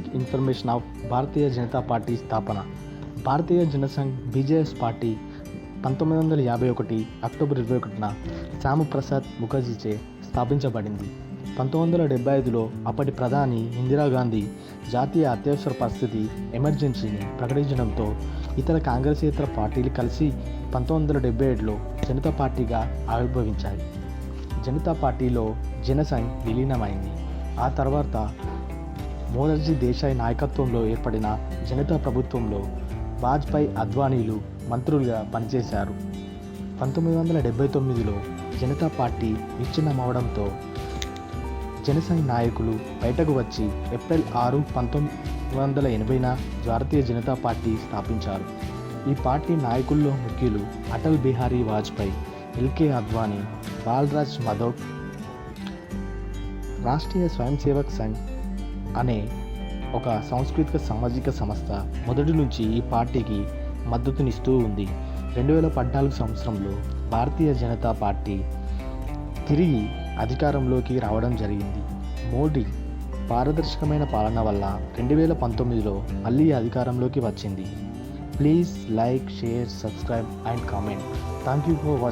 Basic information of Bharatiya Janata party స్థాపన Bharatiya Jan Sangh BJS party పంతొమ్మిది వందల యాభై ఒకటి అక్టోబర్ ఇరవై ఒకటిన శ్యామప్రసాద్ ముఖర్జీచే స్థాపించబడింది. పంతొమ్మిది వందల డెబ్బై ఐదులో అప్పటి ప్రధాని ఇందిరాగాంధీ జాతీయ అత్యవసర పరిస్థితి ఎమర్జెన్సీని ప్రకటించడంతో ఇతర కాంగ్రెసేతర పార్టీలు కలిసి పంతొమ్మిది వందల డెబ్బై ఏడులో జనతా పార్టీగా ఆవిర్భవించాయి. జనతా పార్టీలో జనసంఘ్ విలీనమైంది. ఆ తర్వాత మోదర్జీ దేశాయ్ నాయకత్వంలో ఏర్పడిన జనతా ప్రభుత్వంలో వాజ్పేయి అద్వానీలు మంత్రులుగా పనిచేశారు. పంతొమ్మిది వందల డెబ్బై తొమ్మిదిలో జనతా పార్టీ విచ్ఛిన్నమవడంతో జనసంఘ్ నాయకులు బయటకు వచ్చి ఏప్రిల్ ఆరు పంతొమ్మిది వందల ఎనభైన భారతీయ జనతా పార్టీ స్థాపించారు. ఈ పార్టీ నాయకుల్లో ముఖ్యులు అటల్ బిహారీ వాజ్పేయి ఎల్కే అద్వానీ బాలరాజ్ మధోక్ రాష్ట్రీయ స్వయం సేవక్ సంఘ్ అనే ఒక సాంస్కృతిక సామాజిక సంస్థ మొదటి నుంచి ఈ పార్టీకి మద్దతునిస్తూ ఉంది. రెండు వేల పద్నాలుగు సంవత్సరంలో భారతీయ జనతా పార్టీ తిరిగి అధికారంలోకి రావడం జరిగింది. మోడీ పారదర్శకమైన పాలన వల్ల రెండు వేల పంతొమ్మిదిలో మళ్ళీ అధికారంలోకి వచ్చింది. Please like share subscribe and comment. Thank you for watching